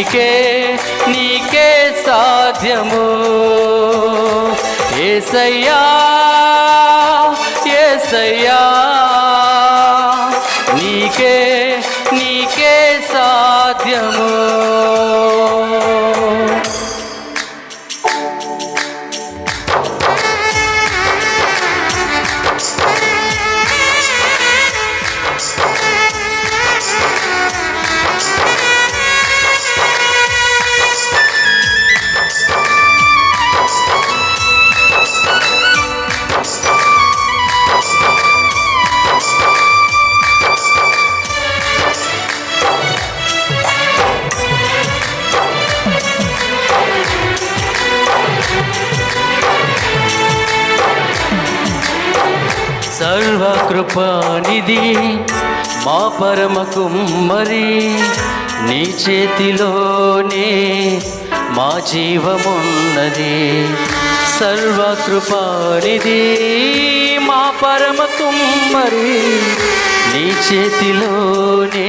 నీకే నీకే సాధ్యము. ఏసయ్యా ఏసయ్యా. సర్వకృపానిధి మా పరమకు మరి నీ చేతిలోనే మా జీవమున్నది. సర్వకృపానిధి మా పరమకు మరి నీ చేతిలోనే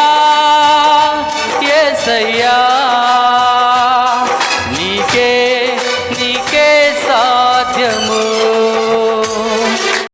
ఏసయ్యా